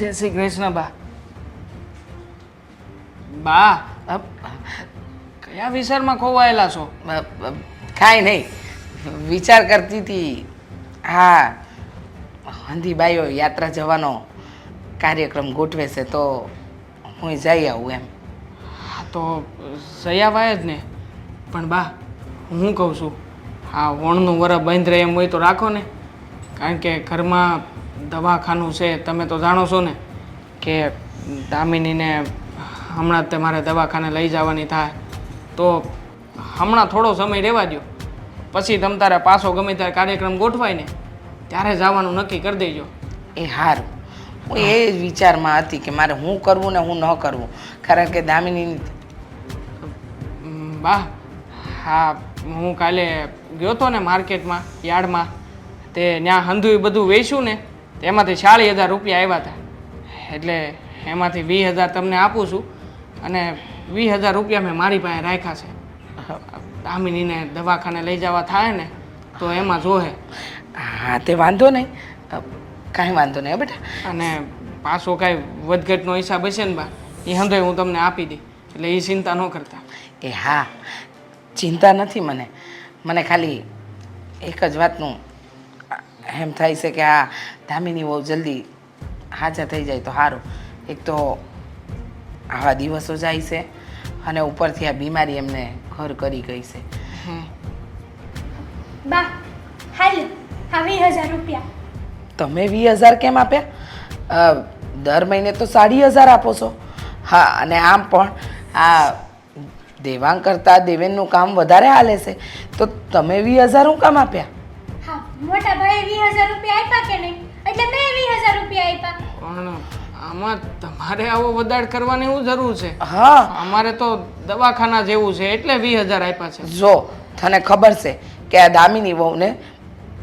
જય શ્રી કૃષ્ણ, બા. બા કયા વિચારમાં ખોવાયેલા છો? કાંઈ નહીં. વિચાર કરતી હતી હા હંધીબાઈઓ યાત્રા જવાનો કાર્યક્રમ ગોઠવે છે, તો હું જઈ આવું એમ. હા, તો આવાય જ ને. પણ બા, હું કહું છું, આ વણનું વરસ બંધ રહે એમ હોય તો રાખો ને. કારણ કે ઘરમાં દવાખાનું છે તમે તો જાણો છો ને કે દામિનીને હમણાં જ મારે દવાખાને લઈ જવાની થાય. તો હમણાં થોડો સમય રહેવા દો પછી તમ તારે પાછો ગમે ત્યારે કાર્યક્રમ ગોઠવાય ને ત્યારે જવાનું નક્કી કરી દેજો. એ સારું હું એ જ વિચારમાં હતી કે મારે હું કરવું ને હું ન કરવું. કારણ કે દામિની બા હા હું કાલે ગયો તો ને માર્કેટમાં યાર્ડમાં. તે ત્યાં હંધુય બધું વેચ્યું ને તેમાંથી ચાળીસ હજાર રૂપિયા આવ્યા હતા એટલે એમાંથી વીસ હજાર તમને આપું છું અને વીસ હજાર રૂપિયા મેં મારી પાસે રાખ્યા છે. દામિનીને દવાખાને લઈ જવા થાય ને તો એમાં જોહે. હા તે વાંધો નહીં. કાંઈ વાંધો નહીં બેટા. અને પાછો કાંઈ વધઘટનો હિસાબ હશે ને બા એ હંધોય હું તમને આપી દઈ. એટલે એ ચિંતા ન કરતા. એ હા ચિંતા નથી મને. મને ખાલી એક જ વાતનું એમ થાય છે કે આ ધામીની બહુ જલ્દી હાજર થઈ જાય તો સારું એક તો આવા દિવસો જાય છે અને ઉપરથી આ બીમારી એમને ઘર કરી ગઈ છે. બા હાલ આ વીસ હજાર રૂપિયા. તમે વીસ હજાર કેમ આપ્યા? દર મહિને તો સાડી હજાર આપો છો. હા અને આમ પણ આ દેવાંગ કરતાં દેવેનનું કામ વધારે હાલે છે. તો તમે વીસ હજાર હું કામ આપ્યા? હા મોટા ભાઈએ વીસ હજાર રૂપિયા આપ્યા કે નહીં? એટલે મેં વીસ હજાર રૂપિયા આપ્યા. પણ આમાં તમારે આવો વધાર કરવાની શું જરૂર છે? હા. અમારે તો દવાખાના જેવું છે એટલે વીસ હજાર આપ્યા છે. જો તને ખબર છે કે આ દામિની વહુને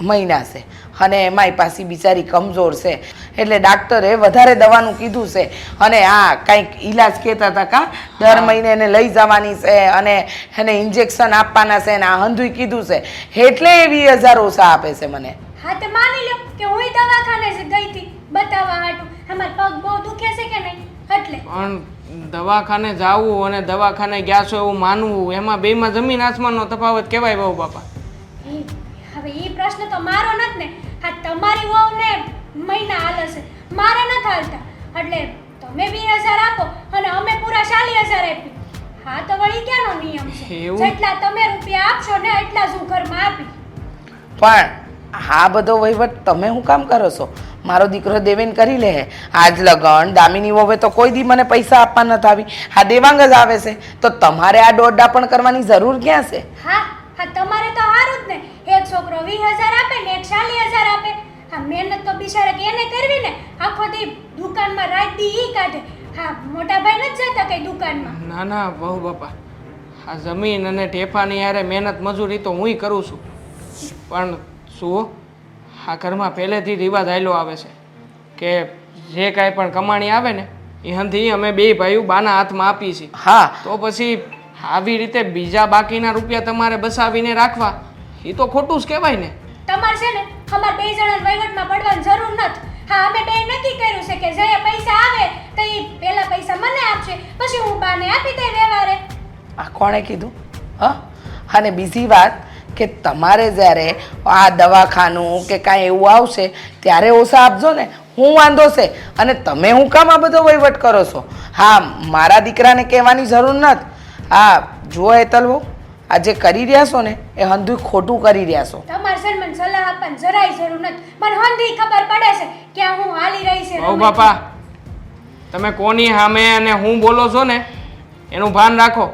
મહિના છે. અને એમાંય પાછી બિચારી કમજોર છે. એટલે ડાક્ટરે વધારે દવાનું કીધું છે. અને આ કંઈક ઈલાજ કહેતા હતા કા દર મહિને એને લઈ જવાની છે અને એને ઇન્જેક્શન આપવાના છે અને આ હંધુય કીધું છે. એટલે એ વીસ હજાર ઓછા આપે છે મને. હા તો માની લો કે હું દવાખાને જ ગઈ હતી. બતાવવા હાટું. અમાર પગ બહુ દુખે છે કે નહીં? એટલે. પણ દવાખાને જાવું અને દવાખાને ગયા છો એવું માનવું એમાં બેમાં જમીન આસમાનનો તફાવત કહેવાય બહુ બાપા? પ્રશ્ન તો મારો નથી ને. હા તમારી વહુને મહિના હાલે છે. મારે નથી હાલતા. એટલે તમે બી હજાર આપો અને અમે પૂરા ચાલી હજાર આપી હા તો વળી ક્યાંનો નિયમ છે? જેટલા તમે રૂપિયા આપશો ને એટલા જ હું ઘરમાં આપી પણ હા બધો વહીવટ તમે શું કામ કરો છો? મારો દીકરો દેવેન કરી લે આજ લગન દામિની વહુએ તો કોઈ દી મને પૈસા આપવા નથી આવી. હા દેવાંગ જ આવે છે. તો તમારે આ દોડડા પણ કરવાની જરૂર ક્યાં છે? હા હા તમારે તો સારું જ ને. છોકરો વીસ હજાર આપે ને એક ચાલીસ હજાર આપે. હા મહેનત તો બિચારા કે એને કરવી ને આખો દી દુકાનમાં રાત દી ઈ કાઢે. હા મોટા ભાઈ નથી જતા કઈ દુકાનમાં? ના ના બહુ બાપા. આ જમીન અને ટેફાની યારે મહેનત મજૂરી તો હુંય કરું છું. પણ શું? આ ઘરમાં પહેલેથી રિવાજ આયલો આવે છે કે જે કાંઈ પણ કમાણી આવે ને એ હંધી અમે બે ભાઈઓ બાના હાથમાં આપી છીએ. હા. તો પછી આવી રીતે બીજા બાકીના રૂપિયા તમારે બસાવીને રાખવા એ તો ખોટું જ કહેવાય ને. તમારે છે ને અમાર બે જણા વહીવટમાં પડવાની જરૂર નથી. હા અમે બે નક્કી કર્યું છે કે જે પૈસા આવે તો એ પહેલા પૈસા મને આપશે પછી હું બાને આપી દઈ વ્યવહારે. આ કોણે કીધું? હા? અને બીજી વાત કે તમારે જ્યારે આ દવાખાનું કે કાંઈ એવું આવશે ત્યારે ઓછા આપજો ને. હું વાંધો છે. અને તમે હું કામ આ બધો વહીવટ કરો છો? હા મારા દીકરાને કહેવાની જરૂર નથી. હા જુઓ એ હેતલ આ જે કરી રહ્યા છો ને એ હંધુય ખોટું કરી રહ્યા છો. તમારે સર મને સલાહ આપવાની જરાય જરૂર નથી. મને હંધી ખબર પડે છે કે હું હાલી રહી છે બહુ બાપા તમે કોની સામે અને હું બોલો છો ને એનું ભાન રાખો.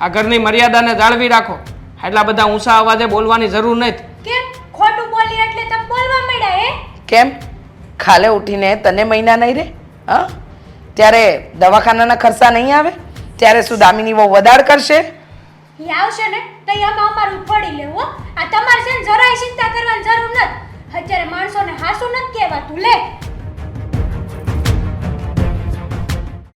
આ ઘરની મર્યાદાને જાળવી રાખો. એટલા બધા ઊંચા અવાજે બોલવાની જરૂર નથી. કેમ? ખોટું બોલી એટલે તમે બોલવા મળ્યા હે? કેમ? ખાલે ઉઠીને તને મહિના નહીં રે? હા? ત્યારે દવાખાનાના ખર્ચા નહીં આવે? ત્યારે શું દામિની બહુ વધાર કરશે? ઈ આવશે ને તો એ અમારું ફોડી લેવું.